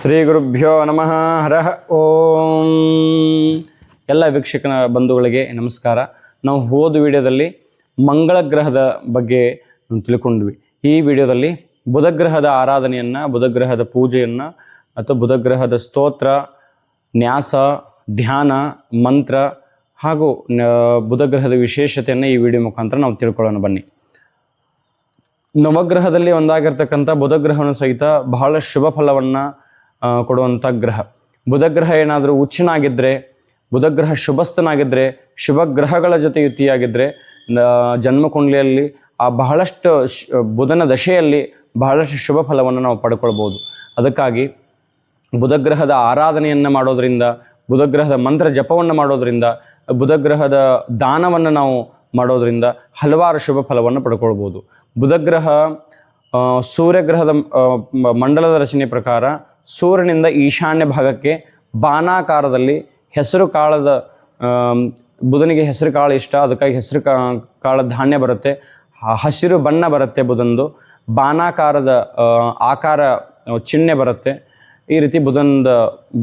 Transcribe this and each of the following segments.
ಶ್ರೀ ಗುರುಭ್ಯೋ ನಮಃ. ಹರ ಓಂ. ಎಲ್ಲ ವೀಕ್ಷಕನ ಬಂಧುಗಳಿಗೆ ನಮಸ್ಕಾರ. ನಾವು ಹೋದ ವಿಡಿಯೋದಲ್ಲಿ ಮಂಗಳ ಗ್ರಹದ ಬಗ್ಗೆ ತಿಳ್ಕೊಂಡ್ವಿ. ಈ ವಿಡಿಯೋದಲ್ಲಿ ಬುಧಗ್ರಹದ ಆರಾಧನೆಯನ್ನು ಬುಧಗ್ರಹದ ಪೂಜೆಯನ್ನು ಅಥವಾ ಬುಧಗ್ರಹದ ಸ್ತೋತ್ರ, ನ್ಯಾಸ, ಧ್ಯಾನ, ಮಂತ್ರ ಹಾಗೂ ಬುಧಗ್ರಹದ ವಿಶೇಷತೆಯನ್ನು ಈ ವಿಡಿಯೋ ಮುಖಾಂತರ ನಾವು ತಿಳ್ಕೊಳ್ಳೋಣ ಬನ್ನಿ. ನವಗ್ರಹದಲ್ಲಿ ಒಂದಾಗಿರ್ತಕ್ಕಂಥ ಬುಧಗ್ರಹವನ್ನು ಸಹಿತ ಬಹಳ ಶುಭ ಫಲವನ್ನು ಕೊಡುವಂಥ ಗ್ರಹ. ಬುಧಗ್ರಹ ಏನಾದರೂ ಉಚ್ಚನಾಗಿದ್ದರೆ ಬುಧಗ್ರಹ ಶುಭಸ್ಥನಾಗಿದ್ದರೆ ಶುಭ ಗ್ರಹಗಳ ಜೊತೆ ಯುತಿಯಾಗಿದ್ದರೆ ಜನ್ಮಕುಂಡಲಿಯಲ್ಲಿ ಆ ಬಹಳಷ್ಟು ಬುಧನ ದಶೆಯಲ್ಲಿ ಬಹಳಷ್ಟು ಶುಭ ಫಲವನ್ನು ನಾವು ಪಡ್ಕೊಳ್ಬೋದು. ಅದಕ್ಕಾಗಿ ಬುಧಗ್ರಹದ ಆರಾಧನೆಯನ್ನು ಮಾಡೋದರಿಂದ, ಬುಧಗ್ರಹದ ಮಂತ್ರ ಜಪವನ್ನು ಮಾಡೋದರಿಂದ, ಬುಧಗ್ರಹದ ದಾನವನ್ನು ನಾವು ಮಾಡೋದರಿಂದ ಹಲವಾರು ಶುಭ ಫಲವನ್ನು ಪಡ್ಕೊಳ್ಬೋದು. ಬುಧಗ್ರಹ ಸೂರ್ಯಗ್ರಹದ ಮಂಡಲದ ರಚನೆ ಪ್ರಕಾರ ಸೂರ್ಯನಿಂದ ಈಶಾನ್ಯ ಭಾಗಕ್ಕೆ ಬಾನಾಕಾರದಲ್ಲಿ ಹೆಸರು ಕಾಳದ ಬುಧನಿಗೆ ಹೆಸರು ಕಾಳು ಇಷ್ಟ, ಅದಕ್ಕಾಗಿ ಹೆಸರು ಕಾಳ ಧಾನ್ಯ ಬರುತ್ತೆ. ಹಸಿರು ಬಣ್ಣ ಬರುತ್ತೆ ಬುಧನದು. ಬಾನಾಕಾರದ ಆಕಾರ ಚಿಹ್ನೆ ಬರುತ್ತೆ. ಈ ರೀತಿ ಬುಧನದ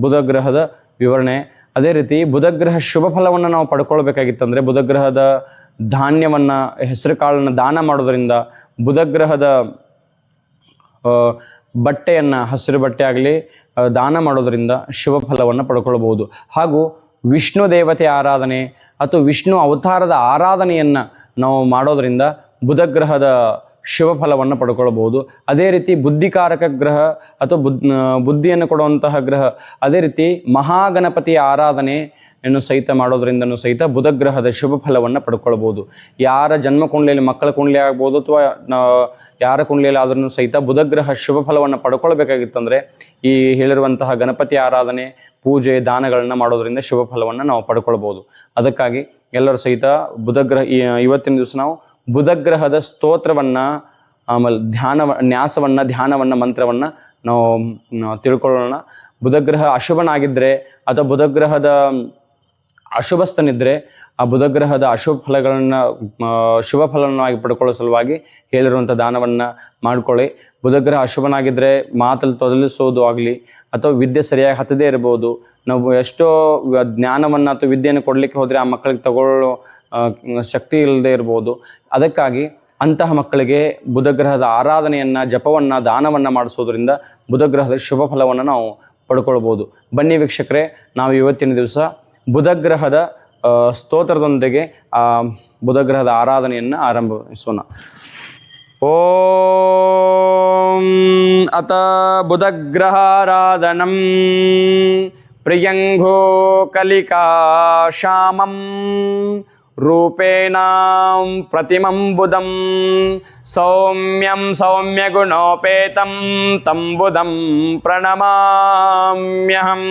ಬುಧ ಗ್ರಹದ ವಿವರಣೆ. ಅದೇ ರೀತಿ ಬುಧಗ್ರಹ ಶುಭ ಫಲವನ್ನು ನಾವು ಪಡ್ಕೊಳ್ಬೇಕಾಗಿತ್ತಂದರೆ ಬುಧಗ್ರಹದ ಧಾನ್ಯವನ್ನು, ಹೆಸರು ಕಾಳನ್ನು ದಾನ ಮಾಡೋದರಿಂದ ಬುಧಗ್ರಹದ ಬಟ್ಟೆಯನ್ನು, ಹಸಿರು ಬಟ್ಟೆ ಆಗಲಿ ದಾನ ಮಾಡೋದರಿಂದ ಶುಭ ಫಲವನ್ನು ಪಡ್ಕೊಳ್ಬೋದು ಹಾಗೂ ವಿಷ್ಣು ದೇವತೆ ಆರಾಧನೆ ಅಥವಾ ವಿಷ್ಣು ಅವತಾರದ ಆರಾಧನೆಯನ್ನು ನಾವು ಮಾಡೋದರಿಂದ ಬುಧಗ್ರಹದ ಶುಭ ಫಲವನ್ನು ಪಡ್ಕೊಳ್ಬೋದು ಅದೇ ರೀತಿ ಬುದ್ಧಿಕಾರಕ ಗ್ರಹ ಅಥವಾ ಬುದ್ ಬುದ್ಧಿಯನ್ನು ಕೊಡುವಂತಹ ಗ್ರಹ, ಅದೇ ರೀತಿ ಮಹಾಗಣಪತಿಯ ಆರಾಧನೆ ಯನ್ನು ಸಹಿತ ಮಾಡೋದರಿಂದನೂ ಸಹಿತ ಬುಧಗ್ರಹದ ಶುಭ ಫಲವನ್ನು ಪಡ್ಕೊಳ್ಬೋದು ಯಾರ ಜನ್ಮ ಕುಂಡ್ಲಿಯಲ್ಲಿ ಮಕ್ಕಳ ಕುಂಡಲಿ ಆಗ್ಬೋದು ಅಥವಾ ಯಾರ ಕುಂಡಲಿಯಲ್ಲಿ ಆದ್ರೂ ಸಹಿತ ಬುಧಗ್ರಹ ಶುಭ ಫಲವನ್ನು ಪಡ್ಕೊಳ್ಬೇಕಾಗಿತ್ತಂದ್ರೆ ಈ ಹೇಳಿರುವಂತಹ ಗಣಪತಿ ಆರಾಧನೆ, ಪೂಜೆ, ದಾನಗಳನ್ನು ಮಾಡೋದರಿಂದ ಶುಭ ಫಲವನ್ನು ನಾವು ಪಡ್ಕೊಳ್ಬೋದು. ಅದಕ್ಕಾಗಿ ಎಲ್ಲರೂ ಸಹಿತ ಬುಧಗ್ರಹ ಇವತ್ತಿನ ದಿವಸ ನಾವು ಬುಧಗ್ರಹದ ಸ್ತೋತ್ರವನ್ನ, ಆಮೇಲೆ ಧ್ಯಾನ ನ್ಯಾಸವನ್ನ, ಧ್ಯಾನವನ್ನ, ಮಂತ್ರವನ್ನ ನಾವು ತಿಳ್ಕೊಳ್ಳೋಣ. ಬುಧಗ್ರಹ ಅಶುಭನಾಗಿದ್ದರೆ ಅಥವಾ ಬುಧಗ್ರಹದ ಅಶುಭಸ್ಥನಿದ್ರೆ ಆ ಬುಧಗ್ರಹದ ಅಶುಭ ಫಲಗಳನ್ನು ಶುಭ ಫಲವನ್ನಾಗಿ ಪಡ್ಕೊಳ್ಳೋ ಸಲುವಾಗಿ ಹೇಳಿರುವಂಥ ದಾನವನ್ನು ಮಾಡ್ಕೊಳ್ಳಿ. ಬುಧಗ್ರಹ ಅಶುಭನಾಗಿದ್ದರೆ ಮಾತಲ್ಲಿ ತೊದಲಿಸೋದು ಆಗಲಿ, ಅಥವಾ ವಿದ್ಯೆ ಸರಿಯಾಗಿ ಹತ್ತದೇ ಇರ್ಬೋದು, ನಾವು ಎಷ್ಟೋ ಜ್ಞಾನವನ್ನು ಅಥವಾ ವಿದ್ಯೆಯನ್ನು ಕೊಡಲಿಕ್ಕೆ ಹೋದರೆ ಆ ಮಕ್ಕಳಿಗೆ ತಗೊಳ್ಳೋ ಶಕ್ತಿ ಇಲ್ಲದೆ ಇರ್ಬೋದು. ಅದಕ್ಕಾಗಿ ಅಂತಹ ಮಕ್ಕಳಿಗೆ ಬುಧಗ್ರಹದ ಆರಾಧನೆಯನ್ನು, ಜಪವನ್ನು, ದಾನವನ್ನು ಮಾಡಿಸೋದ್ರಿಂದ ಬುಧಗ್ರಹದ ಶುಭ ಫಲವನ್ನು ನಾವು ಪಡ್ಕೊಳ್ಬೋದು. ಬನ್ನಿ ವೀಕ್ಷಕರೇ, ನಾವು ಇವತ್ತಿನ ದಿವಸ ಬುಧಗ್ರಹದ ಸ್ತೋತ್ರದೊಂದಿಗೆ ಆ ಬುಧಗ್ರಹದ ಆರಾಧನೆಯನ್ನು ಆರಂಭಿಸೋಣ ಓಂ ಅತ ಬುಧಗ್ರಹಾರಾಧನಂ ಪ್ರಿಯಂಘೋ ಕಲಿಕಾ ಶ್ಯಾಮಂ ರೂಪೇಣಾಂ ಪ್ರತಿಮಂ ಬುಧಂ ಸೌಮ್ಯಂ ಸೌಮ್ಯಗುಣೋಪೇತಂ तं ಬುಧಂ ಪ್ರಣಮಾಮ್ಯಹಂ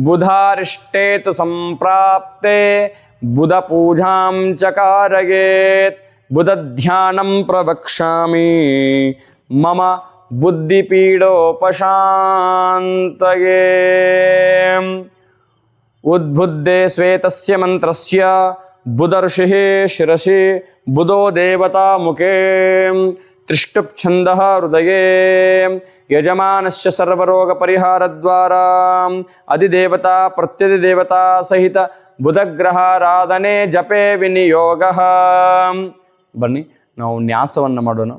बुधारिष्टे तु सम्प्राप्ते बुधपूजां चकारयेत्, बुधध्यानं प्रवक्षा मम बुद्धिपीडोपशान्तये। उद्बुद्धे श्वेत मंत्र बुधर्षि शिशि बुधो देवता मुखे ತ್ರಿಷ್ಟುಪ್ಛಂದಃ ಹೃದಯೇ ಯಜಮಾನಸ್ಯ ದ್ವಾರ ಅಧಿದೇವತಾ ಪ್ರತ್ಯಧಿದೇವತಾ ಸಹಿತ ಬುಧಗ್ರಹಾರಾಧನೆ ಜಪೆ ವಿನಿಯೋಗ. ಬನ್ನಿ, ನಾವು ನ್ಯಾಸವನ್ನು ಮಾಡೋಣ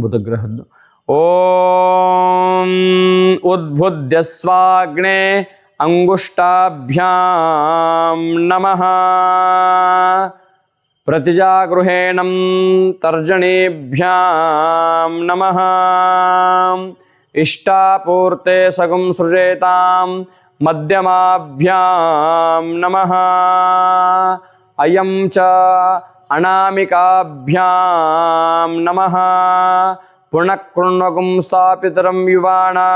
ಬುಧಗ್ರಹದ್ದು. ಓಂ ಉದ್ಭುದ್ಯ ಸ್ವಾಗ್ನೆ ಅಂಗುಷ್ಟಾಭ್ಯಾಂ ನಮಃ. प्रतिजागृहेणं तर्जनीभ्यां नमः। इष्टापूर्ते सगुं सृजेतां मध्यमाभ्यां नमः। अयं च अनामिकाभ्यां नमः। पुनः स्थापितरं युवाणा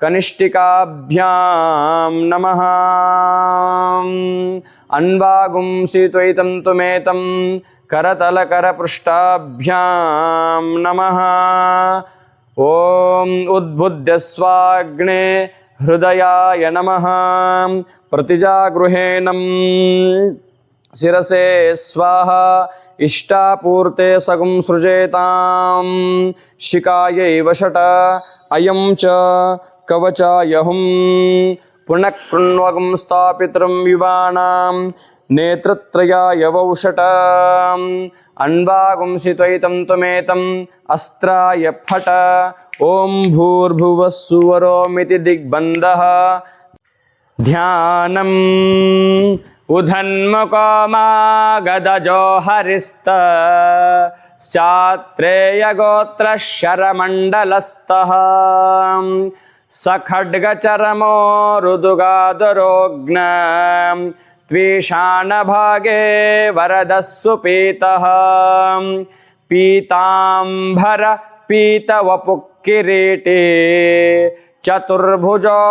कनिष्ठिकाभ्यां नमः। अन्वागुंसि त्वयितं तुमेतं करतलकरपृष्ठाभ्यां नमः। ॐ उद्बुद्ध स्वाग्ने हृदयाय नमः। प्रतिजागृहेणं शिरसे स्वाहा, इष्टापूर्ते सगुं सृजेतां शिकायै वषट, अयं च కవచాయహుం పునఃకృణ్వగం స్థాపితృం యువాణం నేతృత్రయాయవౌషట అన్వాగుంసిత్వైతం త్వమేతం అస్త్రాయ ఫట. ఓం భూర్భువ సువరోమితి దిగ్బంధ. ధ్యానం उधन्मुकोमागदजो हरिस्त स्यात्रेयगोत्रः शरमण्डलस्तः सखड्गचरमो रुदुगादरोग्न त्वीशानभागे वरदः सुपीतः पीताम्बर पीतवपुक्किरीटे चतुर्भुजो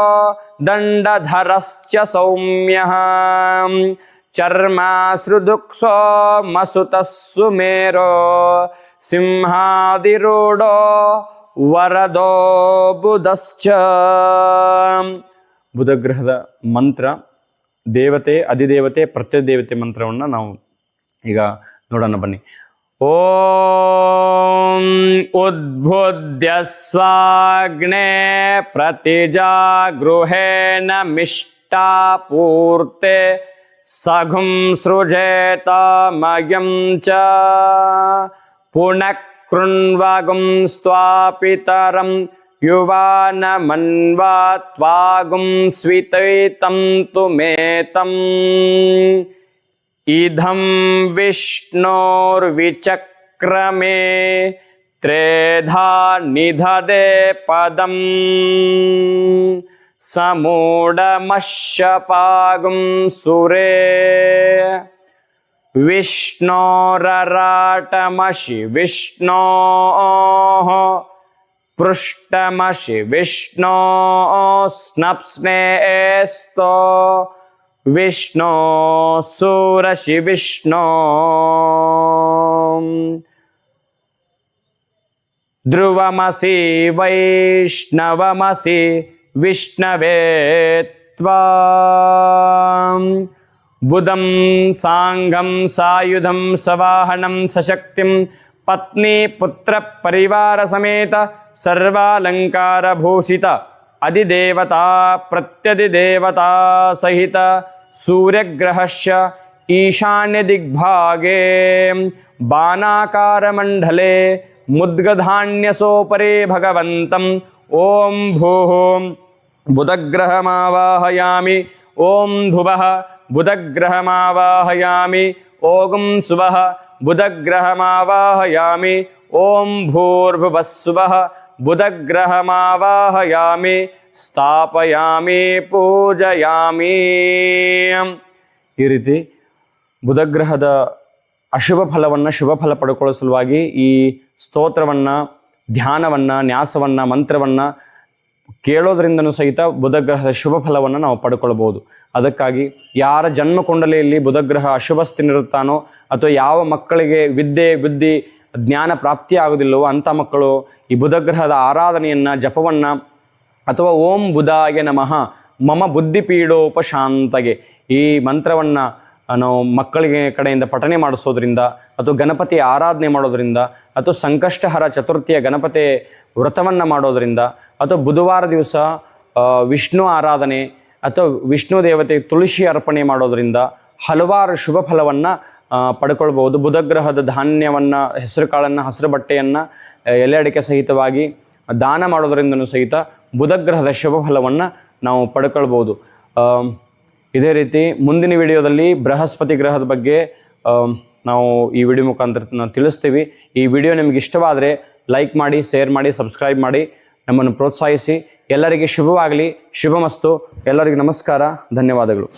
दण्डधरश्च सौम्यः चर्माश्रुदुःसो मसुतः सुमेरो सिंहादिरूढो ವರದೋ ಬುಧಶ್ಚ ಬುಧಗ್ರಹದ ಮಂತ್ರ, ದೇವತೆ, ಅಧಿದೇವತೆ, ಪ್ರತ್ಯದೇವತೆ ಮಂತ್ರವನ್ನು ನಾವು ಈಗ ನೋಡೋಣ ಬನ್ನಿ. ಓಂ ಉದ್ಬುದ್ಧ ಸ್ವಾಗ್ನೇ ಪ್ರತಿಜಾಗೃಹೇಣ ಮಿಷ್ಟಾಪೂರ್ತೆ ಸಘುಂ ಸೃಜೇತಮಯಂ ಚ कृण्वागुं स्वापितरं युवानमन्वा त्वागुं स्वितैतं तु मेतम् इदं विष्णोर्विचक्रमे त्रेधा निधदे पदम्। समूढमश्यपागुं सुरे। विष्णोरराटमशि विष्णोः पृष्ठमशि विष्णो स्नप्स्नेस्तो विष्णो सूरशि विष्णो ध्रुवमसि वैष्णवमसि विष्णवे त्वा बुधं साङ्गं सायुधं सवाहनं सशक्तिं पत्नीपुत्रपरिवारसमेत सर्वालङ्कारभूषित, अधिदेवता प्रत्यधिदेवता सहित सूर्यग्रहस्य ईशान्यदिग्भागे, बाणाकारमण्डले मुद्गधान्यसोपरे भगवन्तम् ॐ भूः, बुधग्रहमावाहयामि, ॐ भुवः बुधग्रहमावाहयामि ॐ सुवः बुधग्रहमावाहयामि ॐ भूर्भुवः सुवः बुधग्रहमावाहयामि ಸ್ಥಾಪಯಾಮಿ ಪೂಜಯಾಮಿ ಈ ರೀತಿ ಬುಧಗ್ರಹದ ಅಶುಭ ಫಲವನ್ನು ಶುಭ ಫಲ ಪಡ್ಕೊಳ್ಳೋ ಸಲುವಾಗಿ ಈ ಸ್ತೋತ್ರವನ್ನು ಧ್ಯಾನವನ್ನು ನ್ಯಾಸವನ್ನು ಮಂತ್ರವನ್ನು ಕೇಳೋದ್ರಿಂದನೂ ಸಹಿತ ಬುಧಗ್ರಹದ ಶುಭ ಫಲವನ್ನು ನಾವು ಪಡ್ಕೊಳ್ಬೋದು ಅದಕ್ಕಾಗಿ ಯಾರ ಜನ್ಮ ಕುಂಡಲಿಯಲ್ಲಿ ಬುಧಗ್ರಹ ಅಶುಭ ಸ್ಥಿತಿನಿರುತ್ತಾನೋ ಅಥವಾ ಯಾವ ಮಕ್ಕಳಿಗೆ ವಿದ್ಯೆ, ಬುದ್ಧಿ, ಜ್ಞಾನ ಪ್ರಾಪ್ತಿ ಆಗೋದಿಲ್ಲವೋ ಅಂಥ ಮಕ್ಕಳು ಈ ಬುಧಗ್ರಹದ ಆರಾಧನೆಯನ್ನು, ಜಪವನ್ನು ಅಥವಾ ಓಂ ಬುಧಾಯ ನಮಃ, ಮಮ ಬುದ್ಧಿಪೀಡೋಪಶಾಂತಗೆ ಈ ಮಂತ್ರವನ್ನು ನಾವು ಮಕ್ಕಳಿಗೆ ಕಡೆಯಿಂದ ಪಠನೆ ಮಾಡಿಸೋದ್ರಿಂದ ಅಥವಾ ಗಣಪತಿ ಆರಾಧನೆ ಮಾಡೋದ್ರಿಂದ ಅಥವಾ ಸಂಕಷ್ಟಹರ ಚತುರ್ಥಿಯ ಗಣಪತಿ ವ್ರತವನ್ನು ಮಾಡೋದ್ರಿಂದ ಅಥವಾ ಬುಧವಾರ ದಿವಸ ವಿಷ್ಣು ಆರಾಧನೆ ಅಥವಾ ವಿಷ್ಣು ದೇವತೆಗೆ ತುಳಸಿ ಅರ್ಪಣೆ ಮಾಡೋದರಿಂದ ಹಲವಾರು ಶುಭ ಫಲವನ್ನು ಪಡ್ಕೊಳ್ಬೋದು ಬುಧಗ್ರಹದ ಧಾನ್ಯವನ್ನು ಹೆಸರು ಕಾಳನ್ನು ಹಸಿರು ಬಟ್ಟೆಯನ್ನು ಎಲೆ ಅಡಿಕೆ ಸಹಿತವಾಗಿ ದಾನ ಮಾಡೋದರಿಂದನೂ ಸಹಿತ ಬುಧಗ್ರಹದ ಶುಭ ಫಲವನ್ನು ನಾವು ಪಡ್ಕೊಳ್ಬೋದು ಇದೇ ರೀತಿ ಮುಂದಿನ ವಿಡಿಯೋದಲ್ಲಿ ಬೃಹಸ್ಪತಿ ಗ್ರಹದ ಬಗ್ಗೆ ನಾವು ಈ ವಿಡಿಯೋ ಮುಖಾಂತರ ತಿಳಿಸ್ತೀವಿ. ಈ ವಿಡಿಯೋ ನಿಮಗೆ ಇಷ್ಟವಾದರೆ ಲೈಕ್ ಮಾಡಿ, ಶೇರ್ ಮಾಡಿ, ಸಬ್ಸ್ಕ್ರೈಬ್ ಮಾಡಿ, ನಮ್ಮನ್ನು ಪ್ರೋತ್ಸಾಹಿಸಿ. ಎಲ್ಲರಿಗೆ ಶುಭವಾಗಲಿ ಶುಭಮಸ್ತು. ಎಲ್ಲರಿಗೂ ನಮಸ್ಕಾರ ಧನ್ಯವಾದಗಳು.